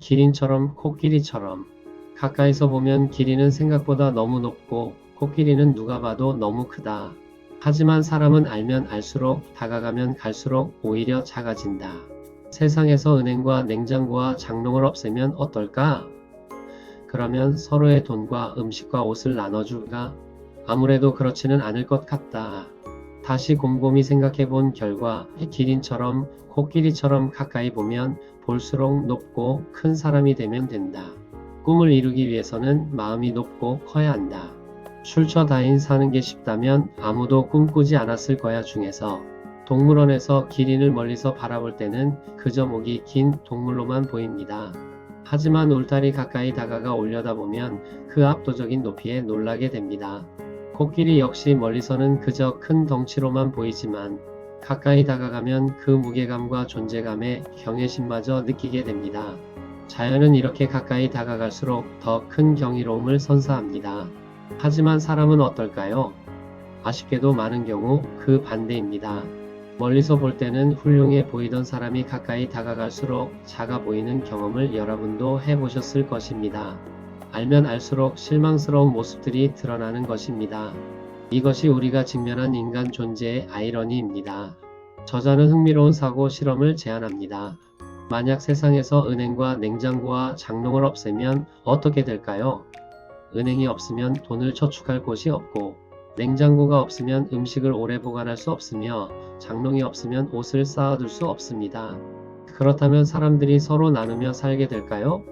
기린처럼 코끼리처럼 가까이서 보면 기린은 생각보다 너무 높고 코끼리는 누가 봐도 너무 크다. 하지만 사람은 알면 알수록 다가가면 갈수록 오히려 작아진다. 세상에서 은행과 냉장고와 장롱을 없애면 어떨까? 그러면 서로의 돈과 음식과 옷을 나눠줄까? 아무래도 그렇지는 않을 것 같다. 다시 곰곰이 생각해 본 결과 기린처럼 코끼리처럼 가까이 보면 볼수록 높고 큰 사람이 되면 된다. 꿈을 이루기 위해서는 마음이 높고 커야 한다. 출처 다인 사는 게 쉽다면 아무도 꿈꾸지 않았을 거야 중에서 동물원에서 기린을 멀리서 바라볼 때는 그저 목이 긴 동물로만 보입니다. 하지만 울타리 가까이 다가가 올려다보면 그 압도적인 높이에 놀라게 됩니다. 코끼리 역시 멀리서는 그저 큰 덩치로만 보이지만 가까이 다가가면 그 무게감과 존재감에 경외심마저 느끼게 됩니다. 자연은 이렇게 가까이 다가갈수록 더 큰 경이로움을 선사합니다. 하지만 사람은 어떨까요? 아쉽게도 많은 경우 그 반대입니다. 멀리서 볼 때는 훌륭해 보이던 사람이 가까이 다가갈수록 작아 보이는 경험을 여러분도 해보셨을 것입니다. 알면 알수록 실망스러운 모습들이 드러나는 것입니다. 이것이 우리가 직면한 인간 존재의 아이러니입니다. 저자는 흥미로운 사고 실험을 제안합니다. 만약 세상에서 은행과 냉장고와 장롱을 없애면 어떻게 될까요? 은행이 없으면 돈을 저축할 곳이 없고, 냉장고가 없으면 음식을 오래 보관할 수 없으며, 장롱이 없으면 옷을 쌓아둘 수 없습니다. 그렇다면 사람들이 서로 나누며 살게 될까요?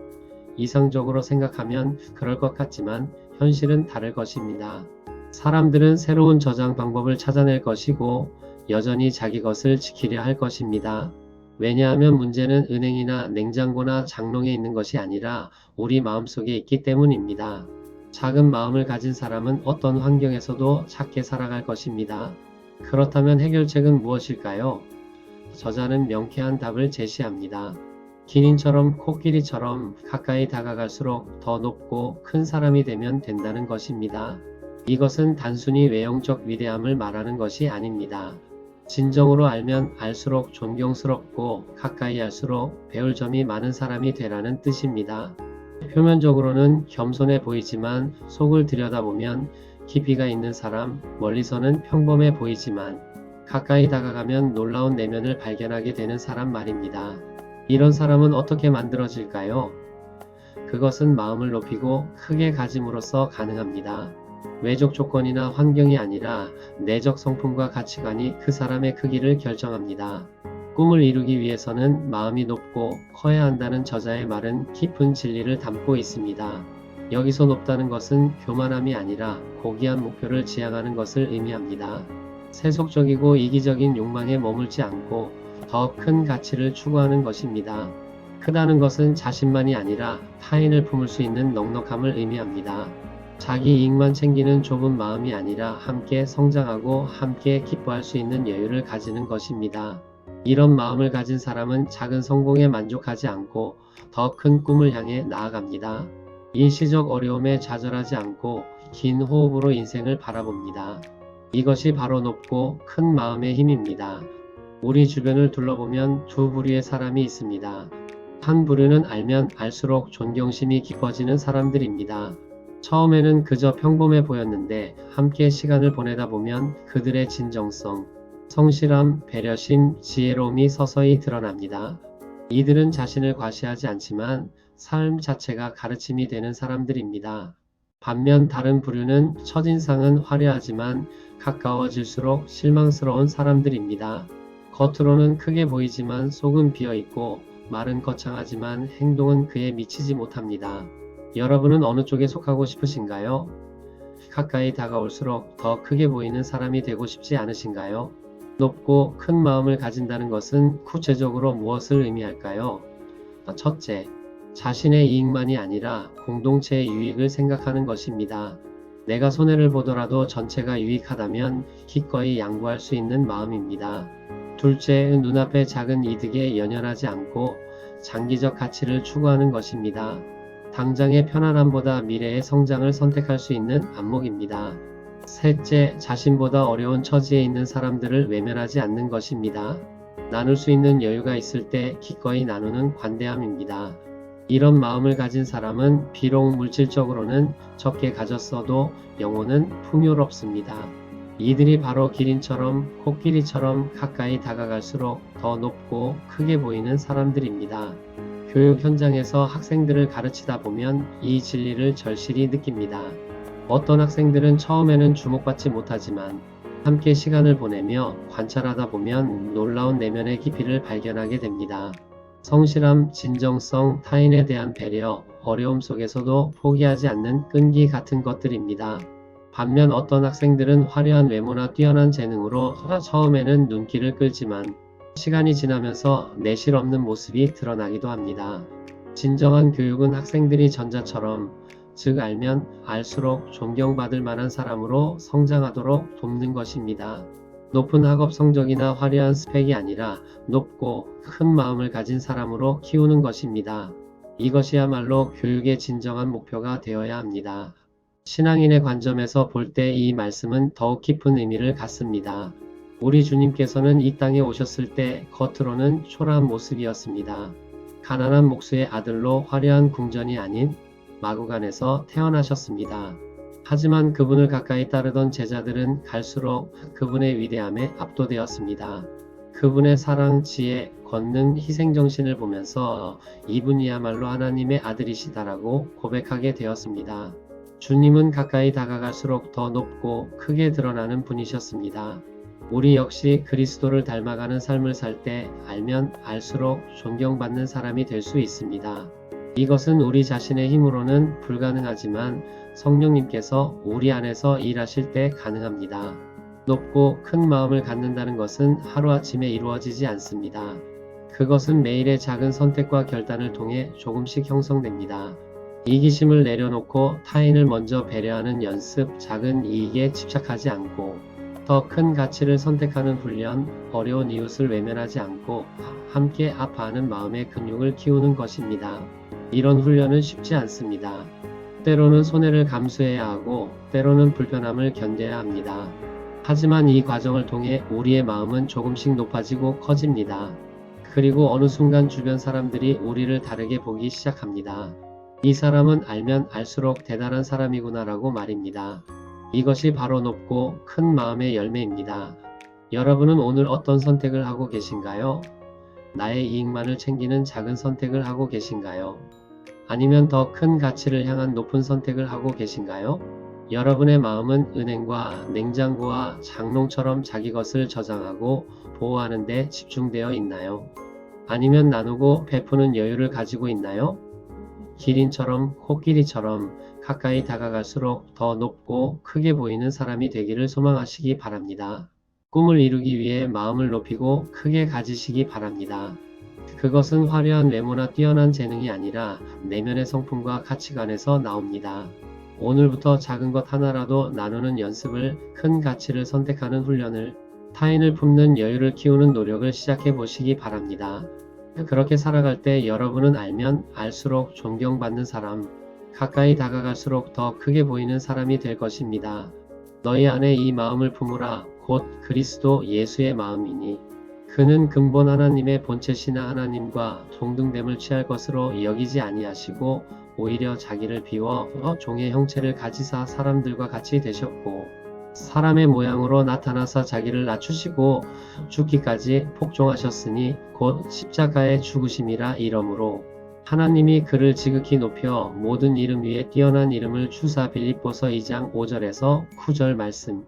이상적으로 생각하면 그럴 것 같지만 현실은 다를 것입니다. 사람들은 새로운 저장 방법을 찾아낼 것이고 여전히 자기 것을 지키려 할 것입니다. 왜냐하면 문제는 은행이나 냉장고나 장롱에 있는 것이 아니라 우리 마음속에 있기 때문입니다. 작은 마음을 가진 사람은 어떤 환경에서도 작게 살아갈 것입니다. 그렇다면 해결책은 무엇일까요? 저자는 명쾌한 답을 제시합니다. 기린처럼 코끼리처럼 가까이 다가갈수록 더 높고 큰 사람이 되면 된다는 것입니다. 이것은 단순히 외형적 위대함을 말하는 것이 아닙니다. 진정으로 알면 알수록 존경스럽고 가까이 할수록 배울 점이 많은 사람이 되라는 뜻입니다. 표면적으로는 겸손해 보이지만 속을 들여다보면 깊이가 있는 사람, 멀리서는 평범해 보이지만 가까이 다가가면 놀라운 내면을 발견하게 되는 사람 말입니다. 이런 사람은 어떻게 만들어질까요? 그것은 마음을 높이고 크게 가짐으로써 가능합니다. 외적 조건이나 환경이 아니라 내적 성품과 가치관이 그 사람의 크기를 결정합니다. 꿈을 이루기 위해서는 마음이 높고 커야 한다는 저자의 말은 깊은 진리를 담고 있습니다. 여기서 높다는 것은 교만함이 아니라 고귀한 목표를 지향하는 것을 의미합니다. 세속적이고 이기적인 욕망에 머물지 않고 더 큰 가치를 추구하는 것입니다. 크다는 것은 자신만이 아니라 타인을 품을 수 있는 넉넉함을 의미합니다. 자기 이익만 챙기는 좁은 마음이 아니라 함께 성장하고 함께 기뻐할 수 있는 여유를 가지는 것입니다. 이런 마음을 가진 사람은 작은 성공에 만족하지 않고 더 큰 꿈을 향해 나아갑니다. 일시적 어려움에 좌절하지 않고 긴 호흡으로 인생을 바라봅니다. 이것이 바로 높고 큰 마음의 힘입니다. 우리 주변을 둘러보면 두 부류의 사람이 있습니다. 한 부류는 알면 알수록 존경심이 깊어지는 사람들입니다. 처음에는 그저 평범해 보였는데 함께 시간을 보내다 보면 그들의 진정성, 성실함, 배려심, 지혜로움이 서서히 드러납니다. 이들은 자신을 과시하지 않지만 삶 자체가 가르침이 되는 사람들입니다. 반면 다른 부류는 첫인상은 화려하지만 가까워질수록 실망스러운 사람들입니다. 겉으로는 크게 보이지만 속은 비어 있고 말은 거창하지만 행동은 그에 미치지 못합니다. 여러분은 어느 쪽에 속하고 싶으신가요? 가까이 다가올수록 더 크게 보이는 사람이 되고 싶지 않으신가요? 높고 큰 마음을 가진다는 것은 구체적으로 무엇을 의미할까요? 첫째, 자신의 이익만이 아니라 공동체의 유익을 생각하는 것입니다. 내가 손해를 보더라도 전체가 유익하다면 기꺼이 양보할 수 있는 마음입니다. 둘째, 눈앞의 작은 이득에 연연하지 않고 장기적 가치를 추구하는 것입니다. 당장의 편안함보다 미래의 성장을 선택할 수 있는 안목입니다. 셋째, 자신보다 어려운 처지에 있는 사람들을 외면하지 않는 것입니다. 나눌 수 있는 여유가 있을 때 기꺼이 나누는 관대함입니다. 이런 마음을 가진 사람은 비록 물질적으로는 적게 가졌어도 영혼은 풍요롭습니다. 이들이 바로 기린처럼 코끼리처럼 가까이 다가갈수록 더 높고 크게 보이는 사람들입니다. 교육 현장에서 학생들을 가르치다 보면 이 진리를 절실히 느낍니다. 어떤 학생들은 처음에는 주목받지 못하지만 함께 시간을 보내며 관찰하다 보면 놀라운 내면의 깊이를 발견하게 됩니다. 성실함, 진정성, 타인에 대한 배려, 어려움 속에서도 포기하지 않는 끈기 같은 것들입니다. 반면 어떤 학생들은 화려한 외모나 뛰어난 재능으로 처음에는 눈길을 끌지만 시간이 지나면서 내실 없는 모습이 드러나기도 합니다. 진정한 교육은 학생들이 전자처럼 즉 알면 알수록 존경받을 만한 사람으로 성장하도록 돕는 것입니다. 높은 학업 성적이나 화려한 스펙이 아니라 높고 큰 마음을 가진 사람으로 키우는 것입니다. 이것이야말로 교육의 진정한 목표가 되어야 합니다. 신앙인의 관점에서 볼 때 이 말씀은 더욱 깊은 의미를 갖습니다. 우리 주님께서는 이 땅에 오셨을 때 겉으로는 초라한 모습이었습니다. 가난한 목수의 아들로 화려한 궁전이 아닌 마구간에서 태어나셨습니다. 하지만 그분을 가까이 따르던 제자들은 갈수록 그분의 위대함에 압도되었습니다. 그분의 사랑, 지혜, 권능, 희생정신을 보면서 이분이야말로 하나님의 아들이시다라고 고백하게 되었습니다. 주님은 가까이 다가갈수록 더 높고 크게 드러나는 분이셨습니다. 우리 역시 그리스도를 닮아가는 삶을 살 때 알면 알수록 존경받는 사람이 될 수 있습니다. 이것은 우리 자신의 힘으로는 불가능하지만 성령님께서 우리 안에서 일하실 때 가능합니다. 높고 큰 마음을 갖는다는 것은 하루아침에 이루어지지 않습니다. 그것은 매일의 작은 선택과 결단을 통해 조금씩 형성됩니다. 이기심을 내려놓고 타인을 먼저 배려하는 연습, 작은 이익에 집착하지 않고 더 큰 가치를 선택하는 훈련, 어려운 이웃을 외면하지 않고 함께 아파하는 마음의 근육을 키우는 것입니다. 이런 훈련은 쉽지 않습니다. 때로는 손해를 감수해야 하고 때로는 불편함을 견뎌야 합니다. 하지만 이 과정을 통해 우리의 마음은 조금씩 높아지고 커집니다. 그리고 어느 순간 주변 사람들이 우리를 다르게 보기 시작합니다. 이 사람은 알면 알수록 대단한 사람이구나라고 말입니다. 이것이 바로 높고 큰 마음의 열매입니다. 여러분은 오늘 어떤 선택을 하고 계신가요? 나의 이익만을 챙기는 작은 선택을 하고 계신가요? 아니면 더 큰 가치를 향한 높은 선택을 하고 계신가요? 여러분의 마음은 은행과 냉장고와 장롱처럼 자기 것을 저장하고 보호하는 데 집중되어 있나요? 아니면 나누고 베푸는 여유를 가지고 있나요? 기린처럼 코끼리처럼 가까이 다가갈수록 더 높고 크게 보이는 사람이 되기를 소망하시기 바랍니다. 꿈을 이루기 위해 마음을 높이고 크게 가지시기 바랍니다. 그것은 화려한 외모나 뛰어난 재능이 아니라 내면의 성품과 가치관에서 나옵니다. 오늘부터 작은 것 하나라도 나누는 연습을 큰 가치를 선택하는 훈련을 타인을 품는 여유를 키우는 노력을 시작해 보시기 바랍니다. 그렇게 살아갈 때 여러분은 알면 알수록 존경받는 사람, 가까이 다가갈수록 더 크게 보이는 사람이 될 것입니다. 너희 안에 이 마음을 품으라 곧 그리스도 예수의 마음이니 그는 근본 하나님의 본체시나 하나님과 동등됨을 취할 것으로 여기지 아니하시고 오히려 자기를 비워 종의 형체를 가지사 사람들과 같이 되셨고 사람의 모양으로 나타나서 자기를 낮추시고 죽기까지 복종하셨으니 곧 십자가의 죽으심이라 이러므로 하나님이 그를 지극히 높여 모든 이름 위에 뛰어난 이름을 주사 빌립보서 2장 5절에서 9절 말씀